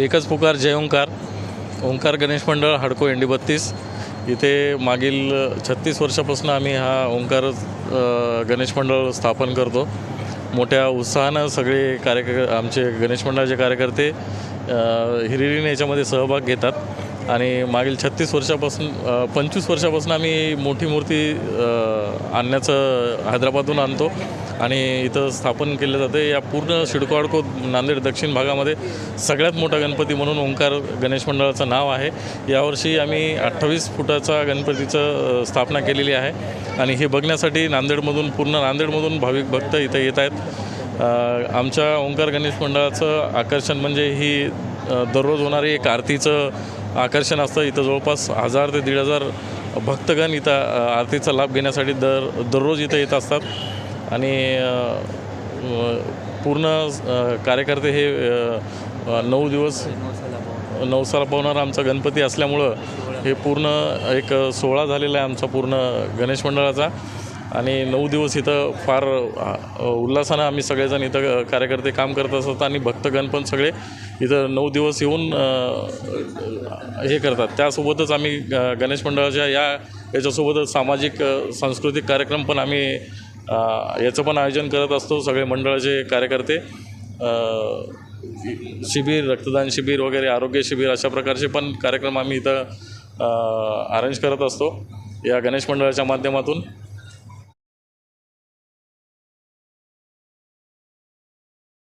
एकच पुकार जय ओंकार. ओंकार गणेश मंडळ हडको एंडी बत्तीस. इथे मागील छत्तीस वर्षापासून आम्ही हा ओंकार गणेश मंडळ स्थापन करतो. मोठ्या उत्साहानं सगळे कार्यक आमचे गणेश मंडळाचे कार्यकर्ते हिरिरीने याच्यामध्ये सहभाग घेतात. आणि मागील छत्तीस वर्षापासून पंचवीस वर्षापासून आम्ही मोठी मूर्ती आणण्याचं हैदराबादहून आणतो. आणि इथं स्थापन केलं जातं. या पूर्ण शिडकोआडको नांदेड दक्षिण भागामध्ये सगळ्यात मोठा गणपती म्हणून ओंकार गणेश मंडळाचं नाव आहे. यावर्षी आम्ही अठ्ठावीस फुटाचा गणपतीचं स्थापना केलेली आहे. आणि हे बघण्यासाठी नांदेडमधून पूर्ण नांदेडमधून भाविक भक्त इथं येत आहेत. आमच्या ओंकार गणेश मंडळाचं आकर्षण म्हणजे ही दररोज होणारी एक आरतीचं आकर्षण असतं. इथं जवळपास हजार ते दीड हजार भक्तगण इथं आरतीचा लाभ घेण्यासाठी दर दररोज इथं येत असतात. आणि पूर्ण कार्यकर्ते हे नऊ दिवस नवसाला पावणारा आमचा गणपती असल्यामुळं हे पूर्ण एक सोहळा झालेला आहे आमचा पूर्ण गणेश मंडळाचा. आणि नऊ दिवस इथं फार उल्हासानं आम्ही सगळेजण इथं कार्यकर्ते काम करत असतात आणि भक्तगण पण सगळे इथं नऊ दिवस येऊन हे करतात. त्यासोबतच आम्ही ग- गणेश मंडळाच्या या याच्यासोबतच सामाजिक सांस्कृतिक कार्यक्रम पण आम्ही याचं पण आयोजन करत असतो सगळे मंडळाचे कार्यकर्ते. शिबिर रक्तदान शिबिर वगैरे आरोग्य शिबिर अशा प्रकारचे पण कार्यक्रम आम्ही इथं अरेंज करत असतो. या गणेश मंडळाच्या माध्यमातून.